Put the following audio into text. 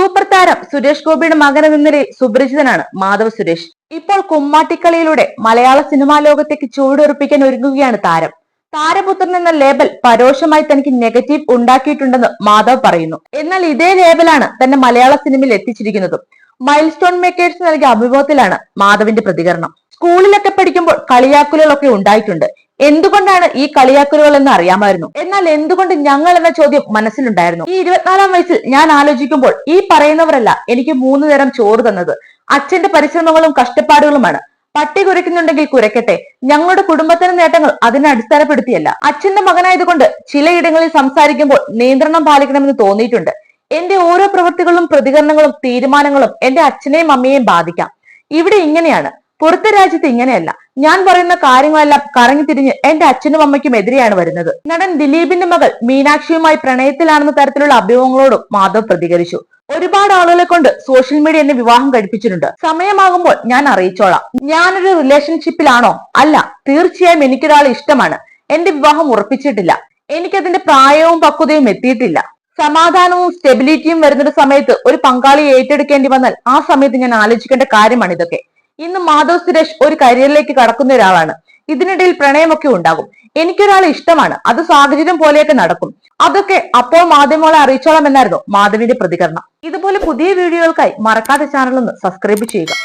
Super താരം സുരേഷ് ഗോപിയുടെ മകൻ എന്ന നിലയിൽ സുപരിചിതനാണ് മാധവ് സുരേഷ്. ഇപ്പോൾ കുമ്മാട്ടിക്കളിയിലൂടെ മലയാള സിനിമാ ലോകത്തേക്ക് ചുവടുറപ്പിക്കാൻ ഒരുങ്ങുകയാണ് താരം. താരപുത്രൻ എന്ന ലേബൽ പരോക്ഷമായി തനിക്ക് നെഗറ്റീവ് ഉണ്ടാക്കിയിട്ടുണ്ടെന്ന് മാധവ് പറയുന്നു. എന്നാൽ ഇതേ ലേബലാണ് തന്നെ മലയാള സിനിമയിൽ എത്തിച്ചിരിക്കുന്നതും. മൈൽ സ്റ്റോൺ മേക്കേഴ്സ് നൽകിയ അഭിമുഖത്തിലാണ് മാധവിന്റെ പ്രതികരണം. സ്കൂളിലൊക്കെ പഠിക്കുമ്പോൾ കളിയാക്കലുകളൊക്കെ ഉണ്ടായിട്ടുണ്ട്. എന്തുകൊണ്ടാണ് ഈ കളിയാക്കലുകൾ എന്ന് അറിയാമായിരുന്നു. എന്നാൽ എന്തുകൊണ്ട് ഞങ്ങൾ എന്ന ചോദ്യം മനസ്സിലുണ്ടായിരുന്നു. ഈ ഇരുപത്തിനാലാം വയസ്സിൽ ഞാൻ ആലോചിക്കുമ്പോൾ ഈ പറയുന്നവരല്ല എനിക്ക് മൂന്ന് നേരം ചോറ് തന്നത്. അച്ഛന്റെ പരിശ്രമങ്ങളും കഷ്ടപ്പാടുകളുമാണ്. പട്ടി കുരയ്ക്കുന്നുണ്ടെങ്കിൽ കുരയ്ക്കട്ടെ. ഞങ്ങളുടെ കുടുംബത്തിന്റെ നേട്ടങ്ങൾ അതിനെ അടിസ്ഥാനപ്പെടുത്തിയല്ല. അച്ഛന്റെ മകനായതുകൊണ്ട് ചിലയിടങ്ങളിൽ സംസാരിക്കുമ്പോൾ നിയന്ത്രണം പാലിക്കണമെന്ന് തോന്നിയിട്ടുണ്ട്. എന്റെ ഓരോ പ്രവൃത്തികളും പ്രതികരണങ്ങളും തീരുമാനങ്ങളും എന്റെ അച്ഛനെയും അമ്മയെയും ബാധിക്കാം. ഇവിടെ ഇങ്ങനെയാണ്. പുറത്തെ രാജ്യത്ത് ഇങ്ങനെയല്ല. ഞാൻ പറയുന്ന കാര്യങ്ങളെല്ലാം കറങ്ങി തിരിഞ്ഞ് എന്റെ അച്ഛനും അമ്മയ്ക്കും എതിരെയാണ് വരുന്നത്. നടൻ ദിലീപിന്റെ മകൾ മീനാക്ഷിയുമായി പ്രണയത്തിലാണെന്ന തരത്തിലുള്ള അഭിമുഖങ്ങളോടും മാധവ് പ്രതികരിച്ചു. ഒരുപാട് ആളുകളെ കൊണ്ട് സോഷ്യൽ മീഡിയ എന്നെ വിവാഹം കഴിപ്പിച്ചിട്ടുണ്ട്. സമയമാകുമ്പോൾ ഞാൻ അറിയിച്ചോളാം. ഞാനൊരു റിലേഷൻഷിപ്പിലാണോ? അല്ല തീർച്ചയായും എനിക്കൊരാളെ ഇഷ്ടമാണ്. എന്റെ വിവാഹം ഉറപ്പിച്ചിട്ടില്ല. എനിക്കതിന്റെ പ്രായവും പക്വതയും എത്തിയിട്ടില്ല. സമാധാനവും സ്റ്റെബിലിറ്റിയും വരുന്നൊരു സമയത്ത് ഒരു പങ്കാളിയെ ഏറ്റെടുക്കേണ്ടി വന്നാൽ ആ സമയത്ത് ഞാൻ ആലോചിക്കേണ്ട കാര്യമാണ് ഇതൊക്കെ ഇന്ന് മാധവ് സുരേഷ് ഒരു കരിയറിലേക്ക് കടക്കുന്ന ഒരാളാണ്. ഇതിനിടയിൽ പ്രണയമൊക്കെ ഉണ്ടാകും. എനിക്കൊരാളെ ഇഷ്ടമാണ്. അത് സാഹചര്യം പോലെയൊക്കെ നടക്കും. അതൊക്കെ അപ്പോൾ മാധ്യമങ്ങളെ അറിയിച്ചോളാം എന്നായിരുന്നു മാധവിന്റെ പ്രതികരണം. ഇതുപോലെ പുതിയ വീഡിയോകൾക്കായി മറക്കാതെ ചാനൽ ഒന്ന് സബ്സ്ക്രൈബ് ചെയ്യുക.